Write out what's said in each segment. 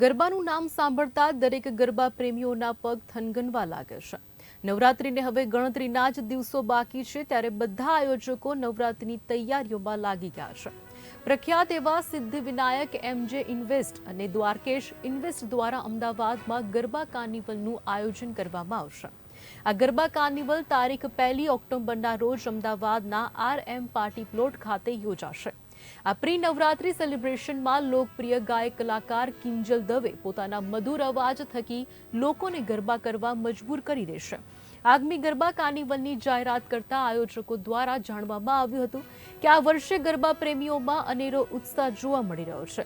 ગરબાનું નામ સાંભળતા દરેક ગરબા પ્રેમીઓના પગ થનગનવા લાગે છે. નવરાત્રિને હવે ગણતરીના જ દિવસો બાકી છે ત્યારે બધા આયોજકો નવરાત્રિની તૈયારીઓમાં લાગી ગયા છે. પ્રખ્યાત એવા સિદ્ધિવિનાયક એમજે ઇન્વેસ્ટ અને દ્વારકેશ ઇન્વેસ્ટ દ્વારા અમદાવાદમાં ગરબા કાર્નિવલનું આયોજન કરવામાં આવશે. આ ગરબા કાર્નિવલ તારીખ પહેલી ઓક્ટોબરના રોજ અમદાવાદના આર એમ પાર્ટી પ્લોટ ખાતે યોજાશે. આ પ્રી નવરાત્રી સેલિબ્રેશનમાં લોકપ્રિય ગાયક કલાકાર કિંજલ દવે પોતાના મધુર અવાજ થકી લોકોને ગરબા કરવા મજબૂર કરી દેશે. આગામી ગરબા કાર્નિવલની જાહેરાત કરતા આયોજકો દ્વારા જાણવામાં આવ્યું હતું કે આ વર્ષે ગરબા પ્રેમીઓમાં અનેરો ઉત્સાહ જોવા મળી રહ્યો છે.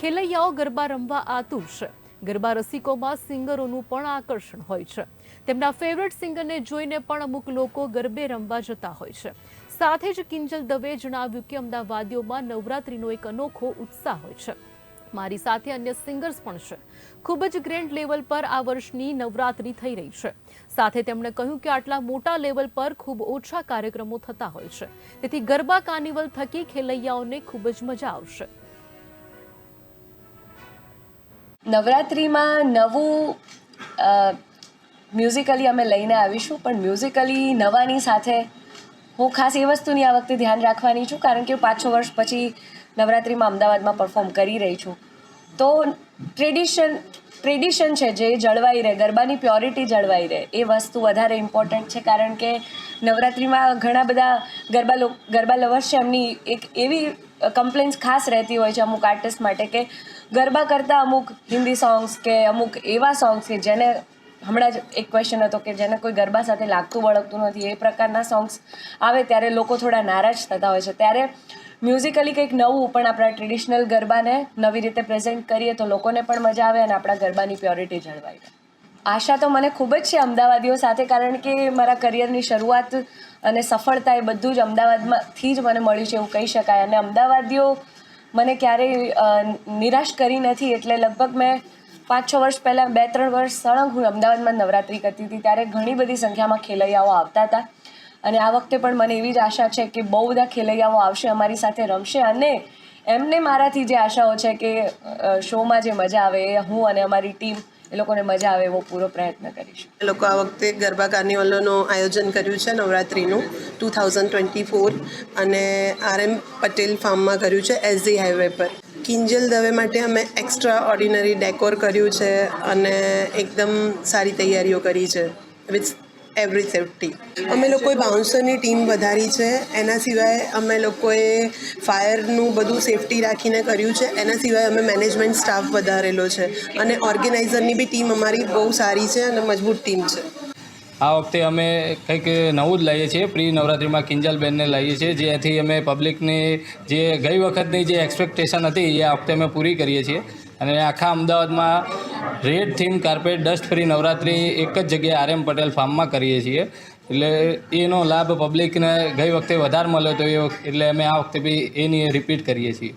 ખેલૈયાઓ ગરબા રમવા આતુર છે. ગરબા રસિકોમાં સિંગરોનું પણ આકર્ષણ હોય છે. તેમના ફેવરેટ સિંગરને જોઈને પણ અમુક લોકો ગરબે રમવા જતા હોય છે. સાથે જ કિંજલ દવે જણાવ્યું કે અમદાવાદીઓમાં નવરાત્રીનો એક અનોખો ઉત્સાહ હોય છે. મારી સાથે અન્ય સિંગર્સ પણ છે. ખૂબ જ ગ્રેન્ડ લેવલ પર આ વર્ષની નવરાત્રી થઈ રહી છે. સાથે તેમણે કહ્યું કે આટલા મોટા લેવલ પર ખૂબ ઓછા કાર્યક્રમો થતા હોય છે. તેથી ગરબા, કાર્નિવલ થકી ખેલૈયાઓને ખૂબ જ મજા આવશે. નવરાત્રિમાં નવું મ્યુઝિકલી અમે લઈને આવીશું, પણ મ્યુઝિકલી નવાની સાથે હું ખાસ એ વસ્તુની આ વખતે ધ્યાન રાખવાની છું, કારણ કે પાંચ છ વર્ષ પછી નવરાત્રિમાં અમદાવાદમાં પરફોર્મ કરી રહી છું. તો ટ્રેડિશન ટ્રેડિશન છે જે જળવાઈ રહે, ગરબાની પ્યોરિટી જળવાઈ રહે, એ વસ્તુ વધારે ઇમ્પોર્ટન્ટ છે, કારણ કે નવરાત્રિમાં ઘણા બધા ગરબા ગરબા લવર્સ છે, એમની એક એવી કમ્પ્લેન્સ ખાસ રહેતી હોય છે અમુક આર્ટિસ્ટ માટે કે ગરબા કરતાં અમુક હિન્દી સોંગ્સ કે અમુક એવા સોંગ્સ કે જેને હમણાં જ એક ક્વેશ્ચન હતો કે જેને કોઈ ગરબા સાથે લાગતું વળગતું નથી, એ પ્રકારના સોંગ્સ આવે ત્યારે લોકો થોડા નારાજ થતા હોય છે. ત્યારે મ્યુઝિકલી કંઈક નવું પણ આપણા ટ્રેડિશનલ ગરબાને નવી રીતે પ્રેઝન્ટ કરીએ તો લોકોને પણ મજા આવે અને આપણા ગરબાની પ્યોરિટી જળવાય. આશા તો મને ખૂબ જ છે અમદાવાદીઓ સાથે, કારણ કે મારા કરિયરની શરૂઆત અને સફળતા એ બધું જ અમદાવાદમાંથી જ મને મળ્યું છે એવું કહી શકાય. અને અમદાવાદીઓ મને ક્યારેય નિરાશ કરી નથી એટલે લગભગ મેં પાંચ છ વર્ષ પહેલાં બે ત્રણ વર્ષ સળંગ હું અમદાવાદમાં નવરાત્રિ કરતી હતી, ત્યારે ઘણી બધી સંખ્યામાં ખેલૈયાઓ આવતા હતા. અને આ વખતે પણ મને એવી જ આશા છે કે બહુ બધા ખેલૈયાઓ આવશે, અમારી સાથે રમશે અને એમને મારાથી જે આશાઓ છે કે શોમાં જે મજા આવે એ હું અને અમારી ટીમ એ લોકોને મજા આવે એવો પૂરો પ્રયત્ન કરીશું. એ લોકો આ વખતે ગરબા કાર્નિવલનું આયોજન કર્યું છે નવરાત્રિનું, ટુ થાઉઝન્ડ ટ્વેન્ટી ફોર, અને આર એમ પટેલ ફાર્મમાં કર્યું છે એસજી હાઈવે પર. કિંજલ દવે માટે અમે એક્સ્ટ્રા ઓર્ડિનરી ડેકોર કર્યું છે અને એકદમ સારી તૈયારીઓ કરી છે વિથ એવરી સેફટી અમે લોકોએ બાઉન્સરની ટીમ વધારી છે. એના સિવાય અમે લોકોએ ફાયરનું બધું સેફટી રાખીને કર્યું છે. એના સિવાય અમે મેનેજમેન્ટ સ્ટાફ વધારેલો છે. અને ઓર્ગેનાઇઝરની બી ટીમ અમારી બહુ સારી છે અને મજબૂત ટીમ છે. આ વખતે અમે કંઈક નવું જ લઈએ છીએ. પ્રી નવરાત્રિમાં કિંજલબેનને લઈએ છીએ. જેથી અમે પબ્લિકની જે ગઈ વખતની જે એક્સપેક્ટેશન હતી, એ આ વખતે અમે પૂરી કરીએ છીએ. અને આખા અમદાવાદમાં red theme carpet dust free Navratri એક જ જગ્યાએ આર પટેલ ફાર્મમાં કરીએ છીએ. એટલે એનો લાભ પબ્લિકને ગઈ વખતે વધારે મળ્યો તો એ એટલે અમે આ વખતે બી એની રિપીટ કરીએ છીએ.